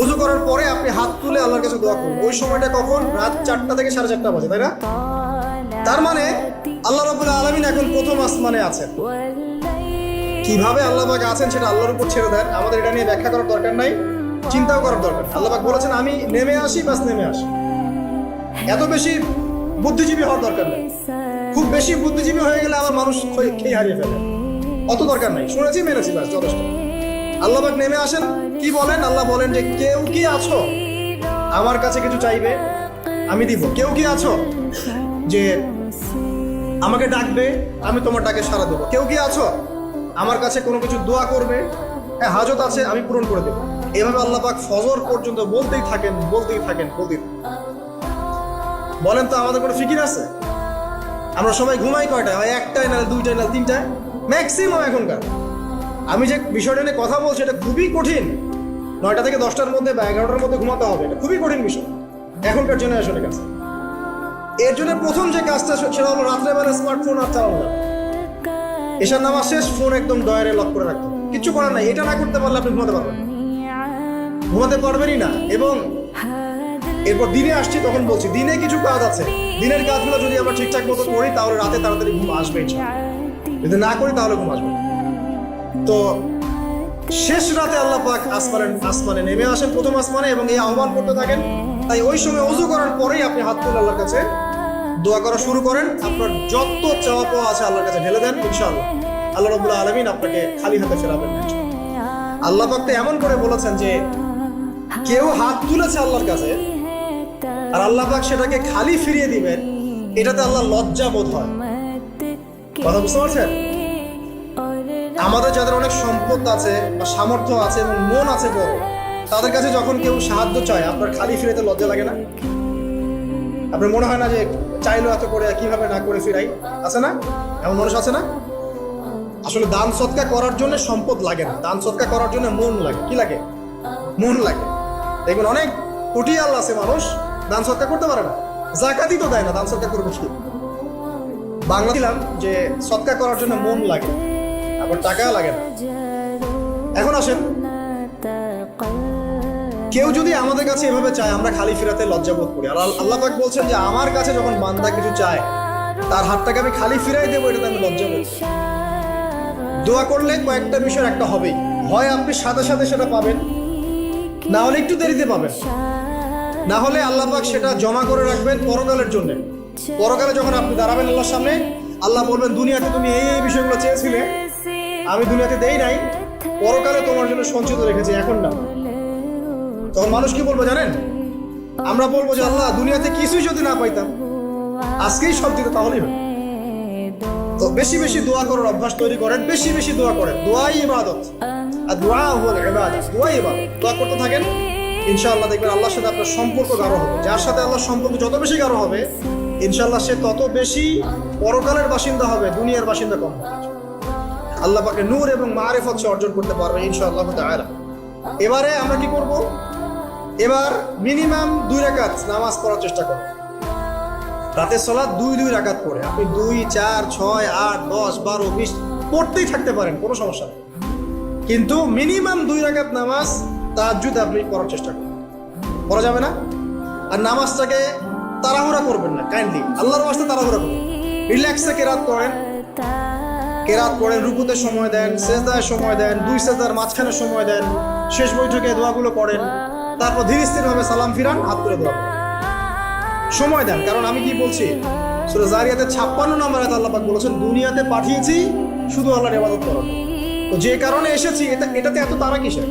অজু করার পরে আপনি হাত তুলে আল্লাহর কাছে দোয়া করুন। ওই সময়টা কখন? রাত চারটা থেকে সাড়ে চারটা বাজে, তাই না? তার মানে আল্লাহ রাবুল আলমিন এখন প্রথম আসমানে আছেন। কীভাবে আল্লাহ পাক আছেন সেটা আল্লাহর উপর ছেড়ে দেন, আমাদের এটা নিয়ে ব্যাখ্যা করার দরকার নাই, চিন্তাও করার দরকার নেই। আল্লাহ পাক বলেছেন, আমি নেমে আসি, বাস নেমে আসি। এত বেশি বুদ্ধিজীবী হওয়ার দরকার নেই। খুব বেশি বুদ্ধিজীবী হয়ে গেলে আমার মানুষ খেয়ে হারিয়ে ফেলে। অত দরকার নাই। শুনেছি, মেনেছি ব্যাস যথেষ্ট। আল্লাহ পাক নেমে আসেন। কি বলেন? আল্লাহ বলেন যে, কেউ কি আছো? আমার কাছে কিছু চাইবে, আমি দিব। কেউ কি আছো? যে, আমাকে ডাকবে, আমি তোমার ডাকে সাড়া দেবো। কেউ কি আছো? আমার কাছে কোনো কিছু দোয়া করবে হ্যাঁ হাজত আছে, আমি পূরণ করে দেবো। এভাবে আল্লাহ পাক ফজর পর্যন্ত বলতেই থাকেন বলতেই থাকেন, বলতেই বলেন তো, আমাদের কোনো ফিকির আছে? আমরা সবাই ঘুমাই কয়টায়? হয় একটায় না দুইটায় না তিনটায়? ম্যাক্সিমাম এখনকার। আমি যে বিষয়টা নিয়ে কথা বলছি, এটা খুবই কঠিন। নয়টা থেকে দশটার মধ্যে বা এগারোটার মধ্যে ঘুমাতে হবে, এটা খুবই কঠিন বিষয়। এখনকার জেনারেশনের কাছে। এর জন্য প্রথম যে কাজটা সেটা হলো রাত্রেবেলা স্মার্টফোন আর চালানো। যাবে এসার নামাজ শেষ ফোন একদম ডয়ারে লক করে রাখতে। কিচ্ছু করার নাই, এটা না করতে পারলে আপনি ঘুমাতে পারবেন ঘুমাতে পারবেনই না, এবং এরপর দিনে আসছি, তখন বলছি, দিনে কিছু কাজ আছে। দিনের কাজগুলো যদি আমরা ঠিকঠাক মতো করি, তাহলে রাতে তাড়াতাড়ি ঘুম আসবে যদি না করি, তাহলে ঘুম আসবে। তো শেষ রাতে আল্লাহ পাক আসমানে আসমানে নেমে আসেন প্রথম আসমানে এবং এই আহ্বান করতে থাকেন। তাই ওই সময় অজু করার পরেই আপনি হাত তুলে আল্লাহর কাছে দোয়া করা শুরু করেন। আপনার যত চাওয়া পাওয়া আছে আল্লাহর কাছে ঢেলে দেন, ইনশাআল্লাহ। আল্লাহ রবুল্লাহ আলমিন আপনাকে খালি হাতে ফেরাবেন। আল্লাহ পাক তো এমন করে বলেছেন যে, কেউ হাত তুলেছে আল্লাহর কাছে আর আল্লাহ পাক সেটাকে খালি ফিরিয়ে দিবেন, এটাতে আল্লাহ লজ্জা বোধ হয়। কথা বুঝতে পারছেন? আমাদের যাদের অনেক সম্পদ আছে বা সামর্থ্য আছে এবং মন আছে বড়, তাদের কাছে যখন কেউ সাহায্য চায়, আপনার খালি ফিরেতে লজ্জা লাগে না? আপনার মনে হয় না যে চাইলো এত করে, কীভাবে না করে ফিরাই আছে না? এমন মানুষ আছে না? আসলে দান সৎকা করার জন্য সম্পদ লাগে না। দান সৎকা করার জন্য মন লাগে। কি লাগে? মন লাগে। দেখবেন অনেক কোটি আল্লাহ আছে মানুষ, দান সৎকা করতে পারে না। জাকাতই তো দেয় না, দান সৎকা করবে কি? বাংলা দিলাম যে সৎকা করার জন্য মন লাগে। আবার টাকা লাগে না। এখন আসেন। কেউ যদি আমাদের কাছে এভাবে চায়, আমরা খালি ফেরাতে লজ্জা বোধ করি। আর আল্লাহ পাক বলছেন যে, আমার কাছে যখন বান্দা কিছু চায়, তার হাতটাকে আমি খালি ফিরাই দেবো, এটাতে আমি লজ্জা বোধ করি। দোয়া করলে কয়েকটা বিষয়, একটা হবেই। হয় আপনি সাথে সাথে সেটা পাবেন, না হলে একটু দেরিতে পাবেন। না হলে আল্লাহ পাক সেটা জমা করে রাখবেন পরকালের জন্য। পরকালে যখন আপনি দাঁড়াবেন আল্লাহর সামনে, আল্লাহ বলবেন, দুনিয়াতে তুমি এই এই বিষয়গুলো চেয়েছিলে আমি দুনিয়াতে দেই নাই, পরকালে তোমার জন্য সঞ্চিত রেখেছি, এখন না। তখন মানুষ কি বলব জানেন? আমরা বলব যে আল্লাহ, দুনিয়াতে কিছুই যদি না পাইতাম, আজকেই সব দিতে, তাহলেই হবে তো বেশি বেশি দোয়া করার অভ্যাস তৈরি করেন, বেশি বেশি দোয়া করেন। দোয়াই ইবাদত। আর দোয়া হল ইবাদত, দোয়াই ইবাদত। দোয়া করতে থাকেন, ইনশাআল্লাহ দেখবেন আল্লাহর সাথে আপনার সম্পর্ক গাঢ় হবে। যার সাথে আল্লাহর সম্পর্ক যত বেশি গাঢ় হবে, ইনশাআল্লাহ সে তত বেশি পরকালের বাসিন্দা হবে, দুনিয়ার বাসিন্দা কম হবে। আল্লাহ পাকে নূর এবং মারেফত সে অর্জন করতে পারবে ইনশাআল্লাহ তাআলা। এবারে আমরা কি করব? এবার মিনিমাম দুই রাকাত নামাজ পড়ার চেষ্টা করব। রাতের সলাৎ দুই দুই রাকাত পড়ে। আপনি দুই, চার, ছয়, আট, দশ, বারো, বিশ পড়তেই থাকতে পারেন, কোনো সমস্যা নেই। কিন্তু মিনিমাম দুই রাকাত নামাজ তাহাজ্জুদ আপনি পড়ার চেষ্টা করুন। পড়া যাবে না? আর নামাজটাকে তাড়াহুড়া করবেন না কাইন্ডলি আল্লাহর বাস্তে তাড়াহুড়া করুন। রিল্যাক্সে কেরাত করেন। কেরাত পড়েন, রুকুতে সময় দেন, সেজদায় সময় দেন, দুই সেজদার মাঝখানে সময় দেন, শেষ বৈঠকে দোয়াগুলো পড়েন, তারপর ধীরে স্থিরভাবে সালাম ফিরান, হাত তুলে দোয়া। সময় দেন, কারণ আমি কি বলছি? সুরা জারিয়াতে ছাপ্পান্ন নম্বর আয়াত আল্লাহ পাক বলেছেন, দুনিয়াতে পাঠিয়েছি, শুধু আল্লাহর ইবাদত করো। তো যে কারণে এসেছি, এটা এটাতে এত তারা কিসের?